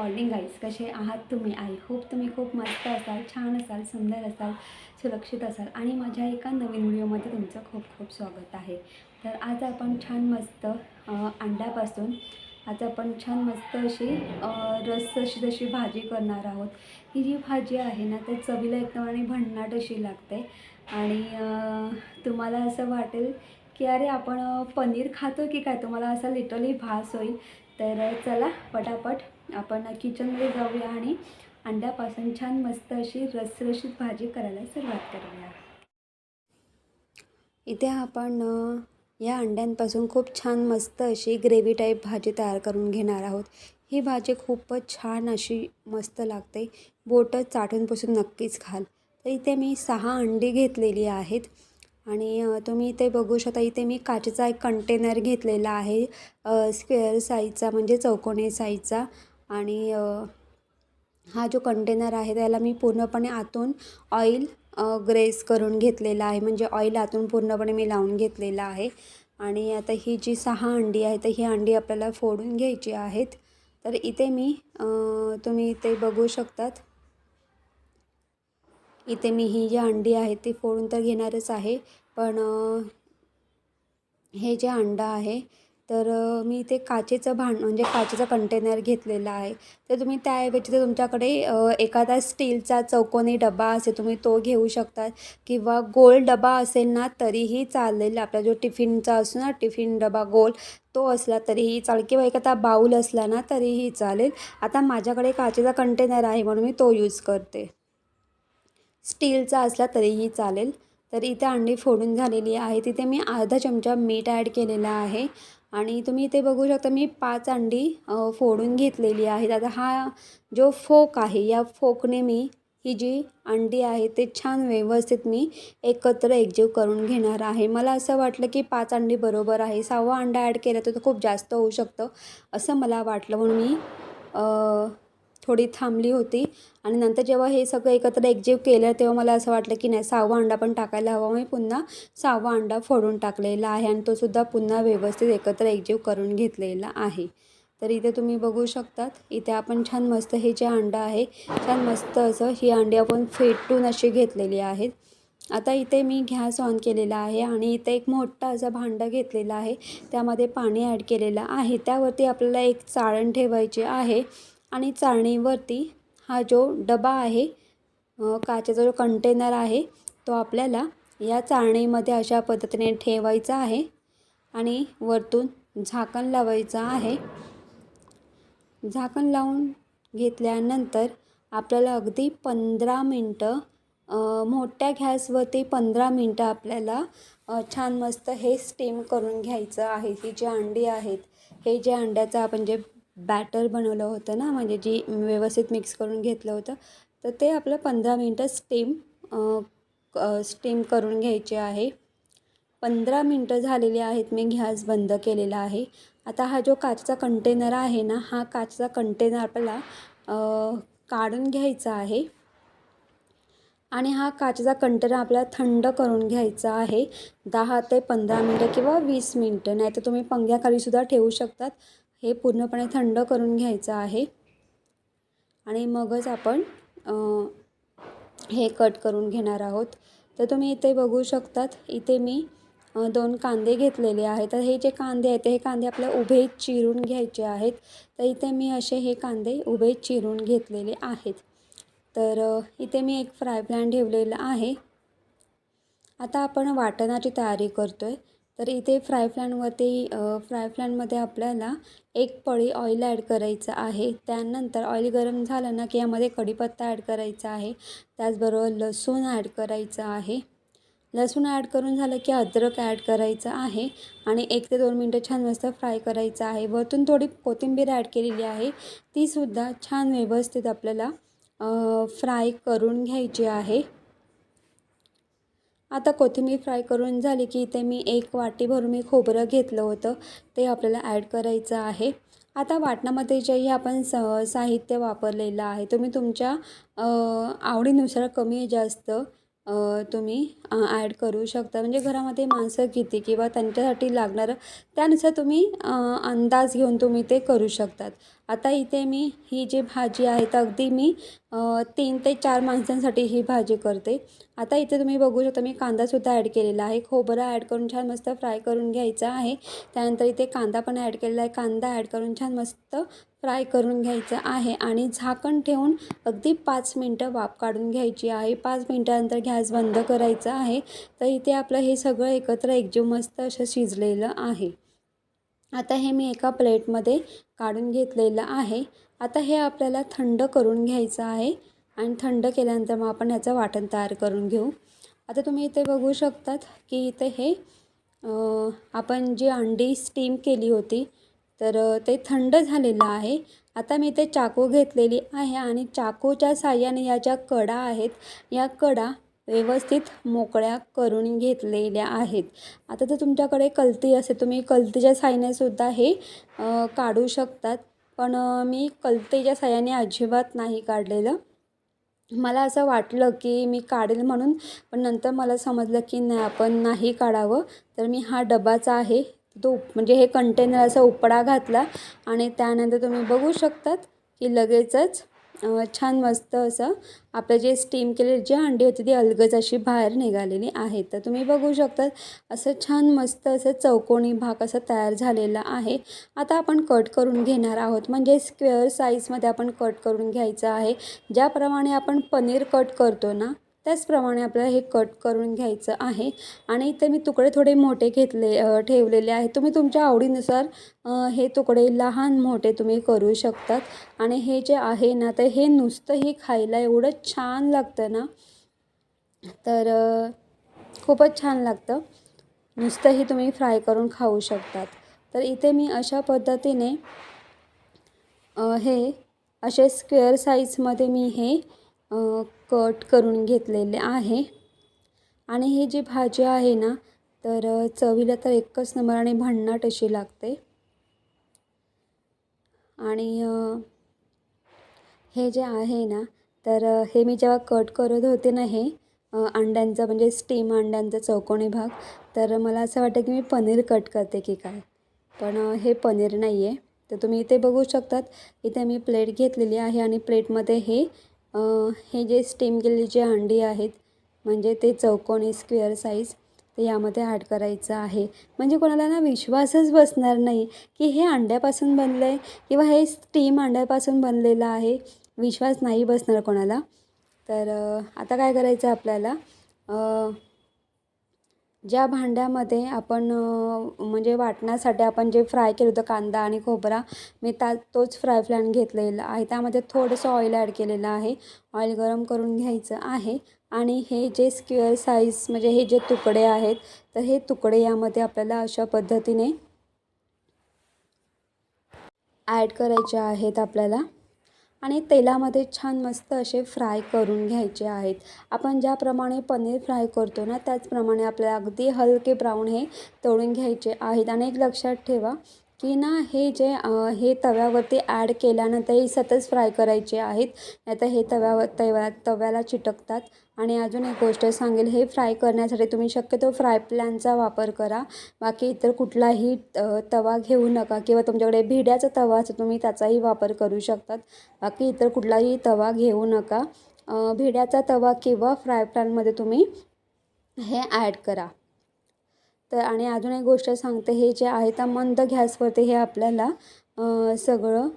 Morning guys कसे आहात तुम्ही? आय होप तुम्ही खूप मस्त असाल छान असाल सुंदर असाल सुरक्षित असाल. आणि माझ्या एका नवीन व्हिडिओमध्ये तुमचं खूप खूप स्वागत आहे. तर आज आपण छान मस्त अंड्यापासून आज आपण छान मस्त अशी रस अशी जशी भाजी करणार आहोत. ही जी भाजी आहे ना तर चवीला एकदम आणि भन्नाट अशी लागते. आणि तुम्हाला असं वाटेल की अरे आपण पनीर खातो की काय? तुम्हाला असा लिटरली भास होईल. तर चला पटापट आपण किचनमध्ये जाऊया आणि अंड्यापासून छान मस्त अशी रसरशीत भाजी करायला सुरुवात करूया. इथे आपण या अंड्यांपासून खूप छान मस्त अशी ग्रेव्ही टाईप भाजी तयार करून घेणार आहोत. ही भाजी खूपच छान अशी मस्त लागते. बोटं चाटूनपासून नक्कीच खाल. तर इथे मी सहा अंडी घेतलेली आहेत. आणि तुम्ही इथे बघू शकता इथे मी काचेचा एक कंटेनर घेतलेला आहे स्क्वेअर साईजचा म्हणजे चौकोनी साईजचा आणि हा जो कंटेनर आहे त्याला मी पूर्णपणे आतून ऑइल ग्रेस करून घेतलेला आहे. म्हणजे ऑइल आतून पूर्णपणे मी लावून घेतलेला आहे. आणि आता ही जी सहा अंडी आहे तर ही अंडी आपल्याला फोडून घ्यायची आहेत. तर इथे मी तुम्ही इथे बघू शकतात. इथे मी ही जी अंडी आहे ती फोडून तर घेणारच आहे पण हे जे अंडं आहे तर मी इथे काचेचं भांड म्हणजे काचेचा कंटेनर घेतलेला आहे. तर तुम्ही त्याऐवजी तर तुमच्याकडे एखादा स्टीलचा चौकोनी डबा असेल तुम्ही तो घेऊ शकतात. किंवा गोल डबा असेल ना तरीही चालेल. आपला जो टिफिनचा असतो ना टिफिन डबा गोल तो असला तरीही चालेल. किंवा एखादा बाऊल असला ना तरीही चालेल. आता माझ्याकडे काचेचा कंटेनर आहे म्हणून मी तो यूज करते. स्टीलचा असला तरीही चालेल. तर इथे अंडी फोडून झालेली आहे तिथे मी अर्धा चमचा मीठ ॲड केलेला आहे. आणि तुम्ही इथे बघू शकता मी पाच अंडी फोडून घेतलेली आहेत. आता हा जो फोक आहे या फोकने मी ही जी अंडी आहे ते छान व्यवस्थित मी एकत्र एकजीव करून घेणार आहे. मला असं वाटलं की पाच अंडी बरोबर आहे. सहावा अंडा ॲड केला तर खूप जास्त होऊ शकतं असं मला वाटलं. म्हणून मी थोडी थांबली होती. आणि नंतर जेव्हा हे सगळं एकत्र एकजीव केलं तेव्हा मला असं वाटलं की नाही सहावा अंडा पण टाकायला हवा. मी पुन्हा सहावा अंडा फोडून टाकलेला आहे आणि तो सुद्धा पुन्हा व्यवस्थित एकत्र एकजीव करून घेतलेला आहे. तर इथे तुम्ही बघू शकतात इथे आपण छान मस्त हे जे अंडं आहे छान मस्त असं ही अंडी आपण फेटून अशी घेतलेली आहेत. आता इथे मी गॅस ऑन केलेला आहे आणि इथे एक मोठा असं भांडं घेतलेलं आहे. त्यामध्ये पाणी ॲड केलेलं आहे. त्यावरती आपल्याला एक चाळण ठेवायची आहे. आणि चाळणीवरती हा जो डबा आहे काचेचा जो कंटेनर आहे तो आपल्याला या चाळणीमध्ये अशा पद्धतीने ठेवायचा आहे आणि वरतून झाकण लावायचं आहे. झाकण लावून घेतल्यानंतर आपल्याला अगदी पंधरा मिनटं मोठ्या गॅसवरती पंधरा मिनटं आपल्याला छान मस्त हे स्टीम करून घ्यायचं आहे. ही जी अंडी आहेत हे जे अंड्याचं आपण जे बॅटर बनवलं होतं ना म्हणजे जी व्यवस्थित मिक्स करून घेतलं होतं तर ते आपलं पंधरा मिनटं स्टीम स्टीम करून घ्यायचे आहे. पंधरा मिनटं झालेली आहेत मी गॅस बंद केलेला आहे. आता हा जो काचचा कंटेनर आहे ना हा काचचा कंटेनर आपल्याला काढून घ्यायचा आहे. आणि हा काचेचा कंटेनर आपल्याला थंड करून घ्यायचा आहे दहा ते पंधरा मिनटं किंवा वीस मिनटं नाही तर तुम्ही पंख्याखालीसुद्धा ठेवू शकतात. हे पूर्णपणे थंड करून घ्यायचं आहे. आणि मगच आपण हे कट करून घेणार आहोत. तर तुम्ही इथे बघू शकतात इथे मी दोन कांदे घेतलेले आहेत. तर हे जे कांदे आहेत हे कांदे आपल्या उभे चिरून घ्यायचे आहेत. तर इथे मी असे हे कांदे उभे चिरून घेतलेले आहेत. तर इथे मी एक फ्राय पॅन ठेवलेला आहे. आता आपण वाटणाची तयारी करतो आहे तर इथे फ्राय पॅनवरती फ्राय पॅनमध्ये आपल्याला एक पळी ऑइल ॲड करायचं आहे. त्यानंतर ऑइल गरम झालं ना की यामध्ये कढीपत्ता ॲड करायचा आहे. त्याचबरोबर लसूण ॲड करायचं आहे. लसूण ॲड करून झालं की अद्रक ॲड करायचं आहे. आणि एक ते दोन मिनटं छान मस्त फ्राय करायचं आहे. वरतून थोडी कोथिंबीर ॲड केलेली आहे. तीसुद्धा छान व्यवस्थित आपल्याला फ्राय करून घ्यायची आहे. आता कोथिंबीर फ्राय करून झाली की इथे मी एक वाटी भरून मी खोबरं घेतलं होतं. ते आपल्याला ॲड करायचं आहे. आता वाटणामध्ये जेही आपण स साहित्य वापरलेलं आहे तुम्ही तुमच्या आवडीनुसार कमी जास्त तुम्ही ॲड करू शकता. म्हणजे घरामध्ये माणसं किती किंवा त्यांच्यासाठी लागणारं त्यानुसार तुम्ही अंदाज घेऊन तुम्ही ते करू शकतात. आता इथे मी ही जी भाजी आहे तर अगदी मी तीन ते चार माणसांसाठी ही भाजी करते. आता इथे तुम्ही बघू शकता मी कांदासुद्धा ॲड केलेला आहे. खोबरं ॲड करून छान मस्त फ्राय करून घ्यायचं आहे. त्यानंतर इथे कांदा पण ॲड केलेला आहे. कांदा ॲड करून छान मस्त फ्राय करून घ्यायचं आहे आणि झाकण ठेवून अगदी पाच मिनटं वाफ काढून घ्यायची आहे. पाच मिनटानंतर गॅस बंद करायचा आहे. तर इथे आपलं हे सगळं एकत्र एकजीव मस्त असं शिजलेलं आहे. आता हे मी एका प्लेटमध्ये काढून घेतलेलं आहे. आता हे आपल्याला थंड करून घ्यायचं आहे आणि थंड केल्यानंतर मग आपण याचं वाटण तयार करून घेऊ. आता तुम्ही इथे बघू शकतात की इथे हे आपण जी अंडी स्टीम केली होती तर ते थंड झालेलं आहे. आता मी ते चाकू घेतलेली आहे आणि चाकूच्या साह्याने या ज्या कडा आहेत या कडा व्यवस्थित मोकळ्या करून घेतलेल्या आहेत. आता तर तुमच्याकडे कलती असेल तुम्ही कलतीच्या साह्याने सुद्धा हे काढू शकतात. पण मी कलतीच्या साह्याने अजिबात नाही काढलेलं. मला असं वाटलं की मी काढेल म्हणून पण नंतर मला समजलं की नाही आपण नाही काढावं. तर मी हा डबाचा आहे तो म्हणजे हे कंटेनर असा उपडा घातला आणि त्यानंतर तुम्ही बघू शकतात की लगेचच छान मस्त असं आपलं जे स्टीम केलेली जी अंडी होती ती अलगज अशी बाहेर निघालेली आहे. तर तुम्ही बघू शकतात असं छान मस्त असं चौकोनी भाग असं तयार झालेला आहे. आता आपण कट करून घेणार आहोत. म्हणजे स्क्वेअर साईजमध्ये आपण कट करून घ्यायचं आहे. ज्याप्रमाणे आपण पनीर कट करतो ना त्याचप्रमाणे आपल्याला हे कट करून घ्यायचं आहे. आणि इथे मी तुकडे थोडे मोठे घेतले ठेवलेले आहेत. तुम्ही तुमच्या आवडीनुसार हे तुकडे लहान मोठे तुम्ही करू शकतात. आणि हे जे आहे ना तर हे नुसतंही खायला एवढं छान लागतं ना. तर खूपच छान लागतं. नुसतंही तुम्ही फ्राय करून खाऊ शकतात. तर इथे मी अशा पद्धतीने हे असे स्क्वेअर साईजमध्ये मी हे कट करून घेतलेले आहे. आणि ही जी भाजी आहे ना तर चवीला तर एकच नंबर आणि भन्नाट अशी लागते. आणि हे जे आहे ना तर हे मी जेव्हा कट करत होते ना हे अंड्यांचा अंड्यांचं म्हणजे स्टीम अंड्यांचा चौकोनी भाग तर मला असं वाटतं की मी पनीर कट करते की काय. पण हे पनीर नाही आहे तर तुम्ही इथे बघू शकतात इथे मी प्लेट घेतलेली आहे आणि प्लेटमध्ये हे हे जे स्टीम केलेली जे अंडी आहेत म्हणजे ते चौकोनी स्क्वेअर साईज ते यामध्ये ॲड करायचं आहे. म्हणजे कोणाला ना विश्वासच बसणार नाही की हे अंड्यापासून बनलं आहे किंवा हे स्टीम अंड्यापासून बनलेलं आहे. विश्वास नाही बसणार कोणाला. तर आता काय करायचं आपल्याला? ज्या भांड्यामध्ये आपण म्हणजे वाटण्यासाठी आपण जे फ्राय केलं होतं कांदा आणि खोबरा मी त्या तोच फ्राय फ्लॅन घेतलेला आहे. त्यामध्ये थोडंसं ऑइल ॲड केलेलं आहे. ऑइल गरम करून घ्यायचं आहे. आणि हे जे स्क्वेअर साईज म्हणजे हे जे तुकडे आहेत तर हे तुकडे यामध्ये आपल्याला अशा पद्धतीने ॲड करायचे आहेत आपल्याला. आणि तेलामध्ये छान मस्त असे फ्राय करून घ्यायचे आहेत. आपण ज्याप्रमाणे पनीर फ्राय करतो ना त्याचप्रमाणे आपल्याला अगदी हलके ब्राऊन हे तळून घ्यायचे आहेत. आणि एक लक्षात ठेवा की ना हे जे हे तव्यावरती ॲड केल्यानंतर हे सतत फ्राय करायचे आहेत. नाहीतर हे तव्यावर तव्या तव्याला चिटकतात. आणि अजून एक गोष्ट सांगेल हे फ्राय करण्यासाठी तुम्ही शक्यतो फ्राय प्लॅनचा वापर करा. बाकी इतर कुठलाही तवा घेऊ नका किंवा तुमच्याकडे भिड्याचा तवा असं तुम्ही त्याचाही वापर करू शकतात. बाकी इतर कुठलाही तवा घेऊ नका. भिड्याचा तवा किंवा फ्राय पॅनमध्ये तुम्ही हे ॲड करा. तर आणि अजून एक गोष्ट सांगते हे जे आहे त्या मंद गॅसवरती हे आपल्याला सगळं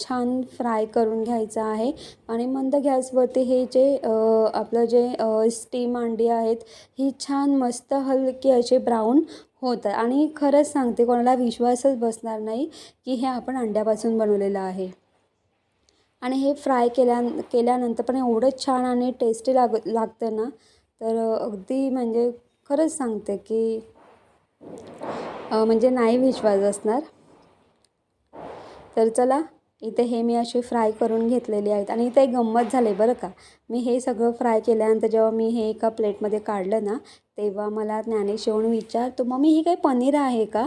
छान फ्राय करून घ्यायचं आहे. आणि मंद गॅसवरती हे जे आपलं जे स्टीम अंडी आहेत ही छान मस्त हलकी असे ब्राऊन होतात आणि खरंच सांगते कोणाला विश्वासच बसणार नाही की हे आपण अंड्यापासून बनवलेलं आहे. आणि हे फ्राय केल्या केल्यानंतर पण एवढं छान आणि टेस्टी लाग लागतं ना तर अगदी म्हणजे खरंच सांगते की म्हणजे नाही विश्वास असणार तर चला इथे हे मी अशी फ्राय करून घेतलेली आहेत आणि इथे गंमत झाले बरं का. मी हे सगळं फ्राय केल्यानंतर जेव्हा मी हे एका प्लेटमध्ये काढलं ना तेव्हा मला ज्ञानेश येऊन विचारतो मी हे काही पनीर आहे का?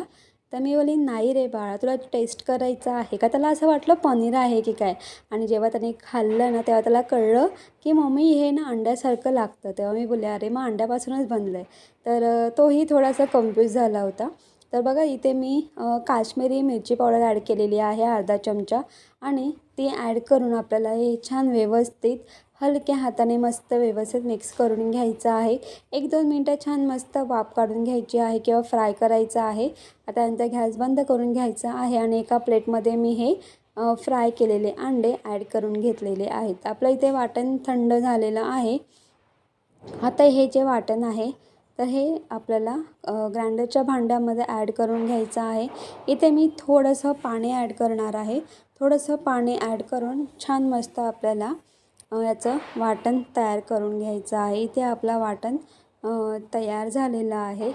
तर मी बोली नाही रे बाळा तुला टेस्ट करायचं आहे का? त्याला असं वाटलं पनीर आहे की काय? आणि जेव्हा त्याने खाल्लं ना तेव्हा त्याला कळलं की मम्मी हे ना अंड्यासारखं लागतं. तेव्हा मी बोलले अरे मग अंड्यापासूनच बनलं आहे तर तोही थोडासा कन्फ्यूज झाला होता. तर बघा इथे मी काश्मीरी मिरची पावडर ॲड केलेली आहे अर्धा चमचा. आणि ती ॲड करून आपल्याला हे छान व्यवस्थित हलक्या हाताने मस्त व्यवस्थित मिक्स करून घ्यायचं आहे. एक दोन मिनटं छान मस्त वाफ काढून घ्यायची आहे किंवा फ्राय करायचं आहे. आता नंतर गॅस बंद करून घ्यायचा आहे आणि एका प्लेटमध्ये मी हे फ्राय केलेले अंडे ॲड करून घेतलेले आहेत. आपलं इथे वाटण थंड झालेलं आहे. आता हे जे वाटण आहे तर हे आपल्याला ग्राइंडरच्या भांड्यामध्ये ॲड करून घ्यायचं आहे. इथे मी थोडंसं पाणी ॲड करणार आहे. थोडंसं पाणी ॲड करून छान मस्त आपल्याला याचं वाटण तयार करून घ्यायचं आहे. इथे आपला वाटण तयार झालेलं आहे.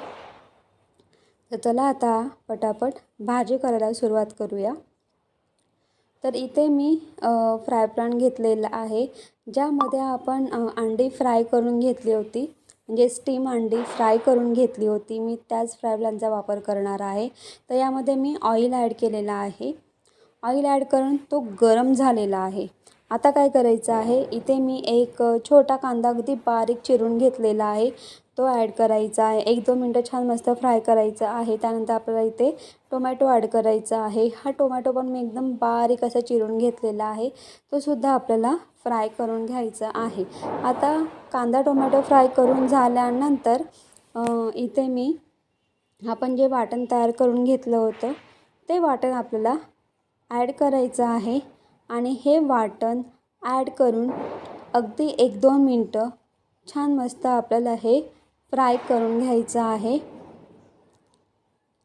तर चला आता पटापट भाजी करायला सुरुवात करूया. तर इथे मी फ्राय पॅन घेतलेला आहे ज्यामध्ये आपण अंडी फ्राय करून घेतली होती. म्हणजे स्टीम अंडी फ्राय करून घेतली होती. मी त्याच फ्राय पॅनचा वापर करणार आहे. तर यामध्ये मी ऑइल ॲड केलेला आहे. ऑइल ॲड करून तो गरम झालेला आहे. आता काय करायचं आहे? इथे मी एक छोटा कांदा अगदी बारीक चिरून घेतलेला आहे. तो ॲड करायचा आहे. एक दोन मिनटं छान मस्त फ्राय करायचा आहे. त्यानंतर आपल्याला इथे टोमॅटो ॲड करायचा आहे. हा टोमॅटो पण मी एकदम बारीक असा चिरून घेतलेला आहे. तो सुद्धा आपल्याला फ्राय करून घ्यायचा आहे. आता कांदा टोमॅटो फ्राय करून झाल्यानंतर इथे मी आपण जे वाटण तयार करून घेतलं होतं ते वाटण आपल्याला ॲड करायचं आहे. आणि हे वाटण ॲड करून अगदी एक दोन मिनटं छान मस्त आपल्याला हे फ्राय करून घ्यायचं आहे.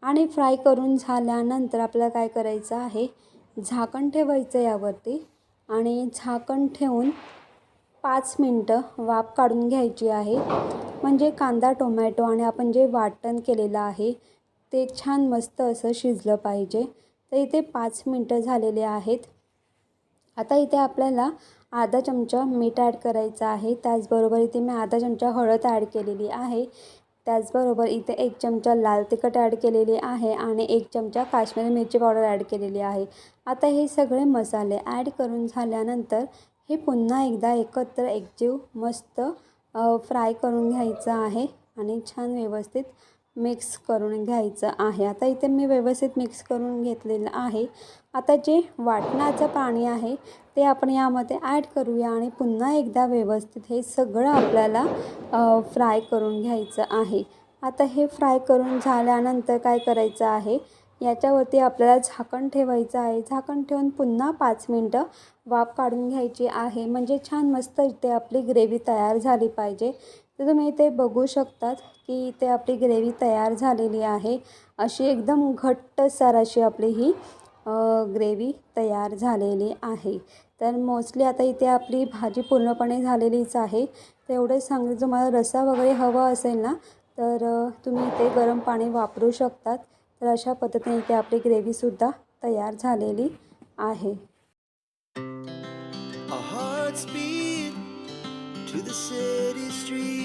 आणि फ्राय करून झाल्यानंतर आपल्याला काय करायचं आहे? झाकण ठेवायचं यावरती आणि झाकण ठेवून पाच मिनटं वाफ काढून घ्यायची आहे. म्हणजे कांदा टोमॅटो आणि आपण जे वाटण केलेलं आहे ते छान मस्त असं शिजलं पाहिजे. तर इथे पाच मिनटं झालेले आहेत. आता इथे आपल्याला अर्धा चमचा मीठ ॲड करायचं आहे. त्याचबरोबर इथे मी अर्धा चमचा हळद ॲड केलेली आहे. त्याचबरोबर इथे एक चमचा लाल तिखट ॲड केलेली आहे आणि एक चमचा काश्मीरी मिरची पावडर ॲड केलेली आहे. आता हे सगळे मसाले ॲड करून झाल्यानंतर हे पुन्हा एकदा एकत्र एकजीव मस्त फ्राय करून घ्यायचं आहे आणि छान व्यवस्थित मिक्स करून घ्यायचं आहे. आता इथे मी व्यवस्थित मिक्स करून घेतलेलं आहे. आता जे वाटणाचं पाणी आहे ते आपण यामध्ये ॲड करूया आणि पुन्हा एकदा व्यवस्थित हे सगळं आपल्याला फ्राय करून घ्यायचं आहे. आता हे फ्राय करून झाल्यानंतर काय करायचं आहे? याच्यावरती आपल्याला झाकण ठेवायचं आहे. झाकण ठेवून पुन्हा पाच मिनटं वाफ काढून घ्यायची आहे. म्हणजे छान मस्त इथे आपली ग्रेव्ही तयार झाली पाहिजे. तर तुम्ही इथे बघू शकतात की इथे आपली ग्रेव्ही तयार झालेली आहे. अशी एकदम घट्टसर अशी आपली ही ग्रेव्ही तयार झालेली आहे. तर मोस्टली आता इथे आपली भाजी पूर्णपणे झालेलीच आहे. तर एवढंच सांगेल तुम्हाला रस्सा वगैरे हवा असेल ना तर तुम्ही इथे गरम पाणी वापरू शकतात. तर अशा पद्धतीने इथे आपली ग्रेव्हीसुद्धा तयार झालेली आहे. To the city street.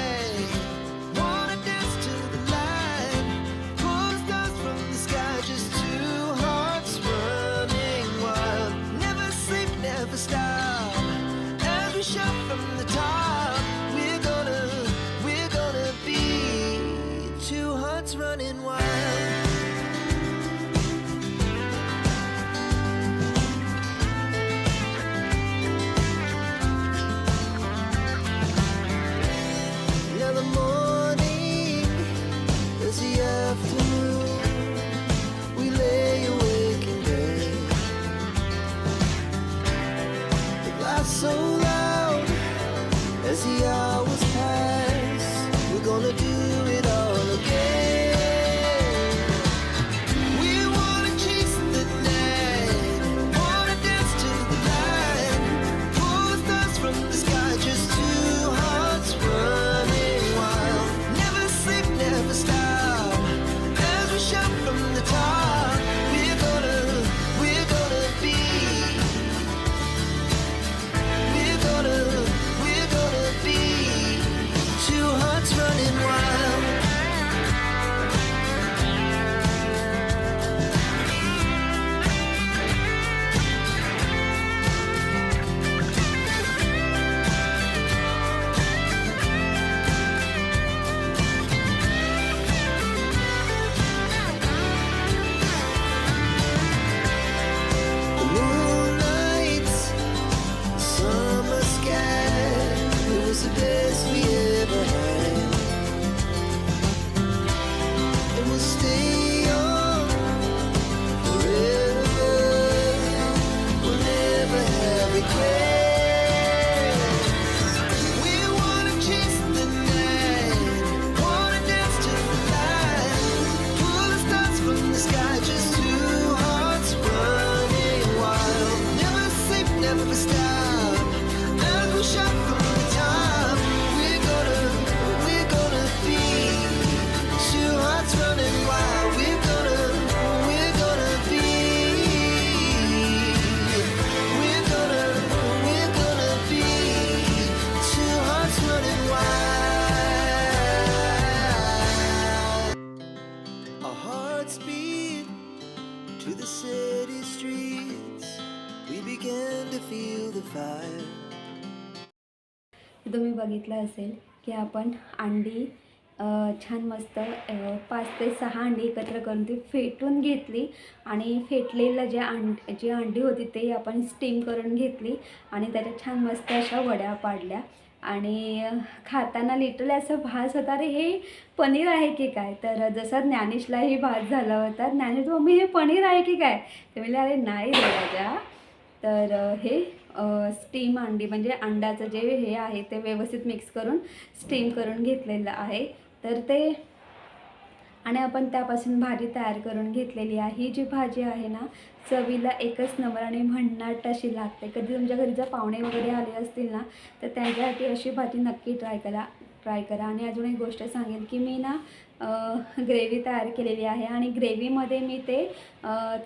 the city streets, we began to feel the fire. तुम्ही बघितलं असेल की आपण अंडी छान मस्त पाच ते सहा अंडी एकत्र करून ती फेटून घेतली आणि फेटलेलं जे अंड जी अंडी होती ते आपण स्टीम करून घेतली आणि त्याच्या छान मस्त अशा वड्या पाडल्या आणि खाताना लिटरली असं भास होता अरे हे पनीर आहे की काय? तर जसा ज्ञानेशलाही भास झाला होता ज्ञानेश मम्मी हे पनीर आहे की काय? ते म्हणजे अरे नाही रे राजा. तर हे स्टीम अंडी म्हणजे अंड्याचं जे हे आहे ते व्यवस्थित मिक्स करून स्टीम करून घेतलेलं आहे. तर ते आणि आपण त्यापासून भाजी तयार करून घेतलेली आहे. ही जी भाजी आहे ना चवीला एकच नंबर आणि भन्नाट अशी लागते. कधी तुमच्या घरी जर पाहुणे वगैरे आले असतील ना तर त्यांच्यासाठी अशी भाजी नक्की ट्राय करा ट्राय करा. आणि अजून एक गोष्ट सांगेन की मी ना ग्रेव्ही तयार केलेली आहे आणि ग्रेव्हीमध्ये मी ते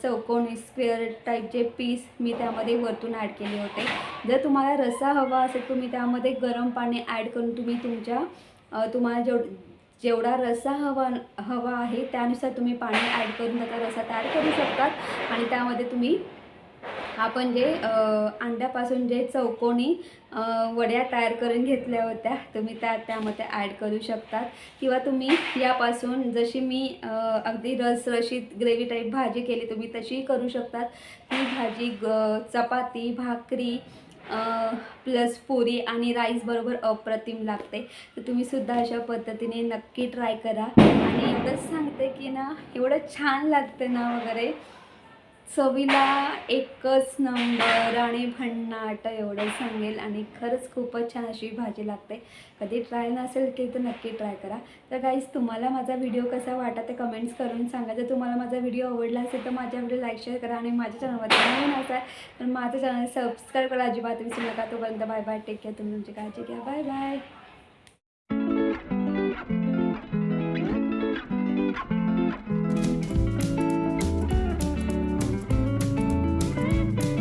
चौकोनी स्क्वेअर टाईपचे पीस मी त्यामध्ये वरतून ॲड केले होते. जर तुम्हाला रसा हवा असेल तुम्ही त्यामध्ये गरम पाणी ॲड करून तुम्ही तुमच्या तुम्हाला जेव जेवढा रसा हवा हवा आहे त्यानुसार तुम्ही पाणी ॲड करून त्याचा रसा तयार करू शकतात. आणि त्यामध्ये तुम्ही आपण जे अंड्यापासून जे चौकोनी वड्या तयार करून घेतल्या होत्या तुम्ही त्या त्यामध्ये ॲड करू शकतात. किंवा तुम्ही यापासून जशी मी अगदी रसरशीत ग्रेव्ही टाईप भाजी केली तुम्ही तशीही करू शकतात. ती भाजी ग चपाती भाकरी प्लस पुरी आणि राईसबरोबर अप्रतिम लागते. तर तुम्ही सुद्धा अशा पद्धतीने नक्की ट्राय करा. आणि एवढंच सांगते की ना एवढं छान लागतं ना वगैरे. चवीला एकच नंबर आणि भन्नाट एवढं सांगेल आणि खरंच खूपच छान अशी भाजी लागते. कधी ट्राय नसेल की तर नक्की ट्राय करा. तर गाईज तुम्हाला माझा व्हिडिओ कसा वाटा ते कमेंट्स करून सांगा. जर तुम्हाला माझा व्हिडिओ आवडला असेल तर माझ्या व्हिडिओ लाईक शेअर करा आणि माझ्या चॅनलमध्ये नवीन असाल तर माझं चॅनल सबस्क्राईब करा. अजिबात विसरू नका. तोपर्यंत बाय बाय टेक केअर तुम्ही तुमची काळजी घ्या. Bye bye